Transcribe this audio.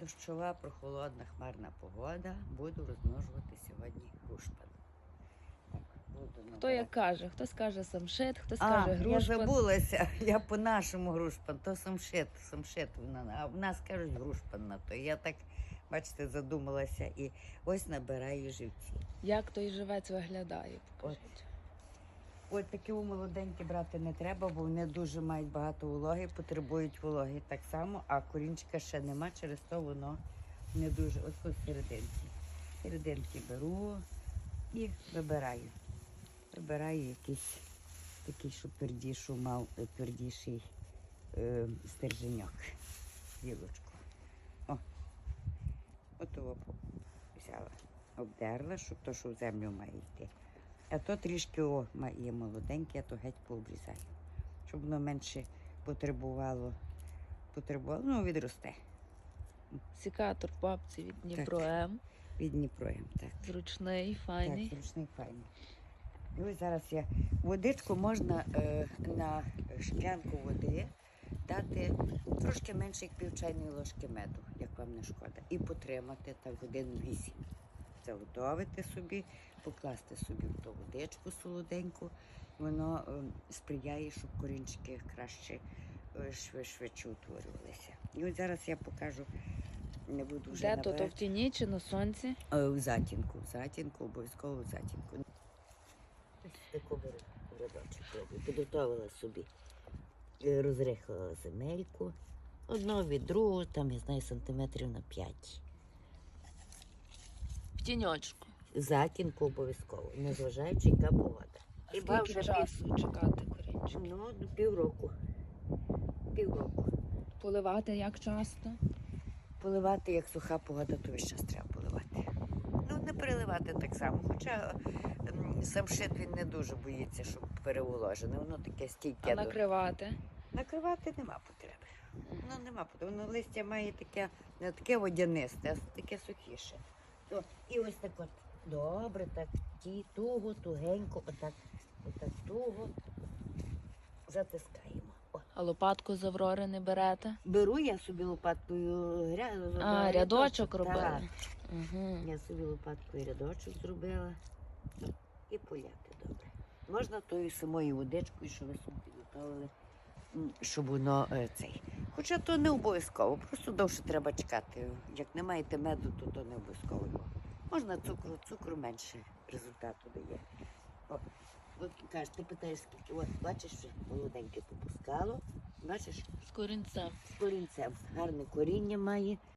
Дощова, прохолодна, хмарна погода. Буду розмножувати сьогодні грушпан. Хто як каже, хто скаже самшит, хто А, скаже я грушпан. забулася. Я по-нашому грушпан, то самшит, самшит. А в нас кажуть грушпан на то. Я так, бачите, задумалася і ось набираю живці. Як той живець виглядає? Покажіть. Ось такі у молоденькі брати не треба, бо вони дуже мають багато вологи, потребують вологи так само, а корінчика ще нема, через то воно не дуже. Ось ось серединки. Серединки беру і вибираю. Вибираю якийсь такий, що пердішу мав пердіший е, стерженьок. Гілочку. О. От взяла, обдерла, щоб то, що в землю має йти. А то трішки о, є молоденьке, а то геть пообрізаю. Щоб воно менше потребувало, потребувало, ну, відросте. Сікатор в папці від Дніпро М. Від Дніпроєм, так. Зручний, файний. Так, ручний файний. І ось зараз я водичку можна е, на шклянку води дати трошки менше, як пів чайної ложки меду, як вам не шкода. І потримати так годин вісім. Заготовити собі, покласти собі в ту водичку солоденьку. Воно е, сприяє, щоб корінчики краще е, швидше, швидше утворювалися. І ось зараз я покажу, не буду вже Де то, то в тіні чи на сонці? Е, В затінку, в затінку, обов'язково в затінку. Таку беру рядочок роблю. Підготовила собі, е, розрихлила земельку. Одного від другого, там, я знаю, сантиметрів на 5. Тіньочку. Затінку обов'язково, незважаючи, яка погода. Хіба Скільки вже часу чекати корінчик? Ну, півроку. Півроку. Поливати як часто? Поливати, як суха погода, то весь час треба поливати. Ну, не переливати так само. Хоча м, сам шит він не дуже боїться, щоб переволожене. Воно таке стійке. А до- накривати? Накривати нема потреби. Ну, нема потреби. Воно листя має таке, не таке водянисте, а таке сухіше. То, і ось так от добре, так ті, туго, тугенько, отак, отак туго затискаємо. О. А лопатку з аврори не берете? Беру я собі лопаткою грязю. А, рядочок робили. Так. Угу. Я собі лопаткою рядочок зробила і поляти добре. Можна тою самою водичкою, що ви собі підготовили, щоб воно е, цей. Хоча то не обов'язково, просто довше треба чекати. Як не маєте меду, то то не обов'язково. Можна цукру, цукру менше результату дає. О, от кажеш, ти питаєш, скільки, от бачиш, вже молоденьке попускало, бачиш, З корінцем. з корінцем. Гарне коріння має.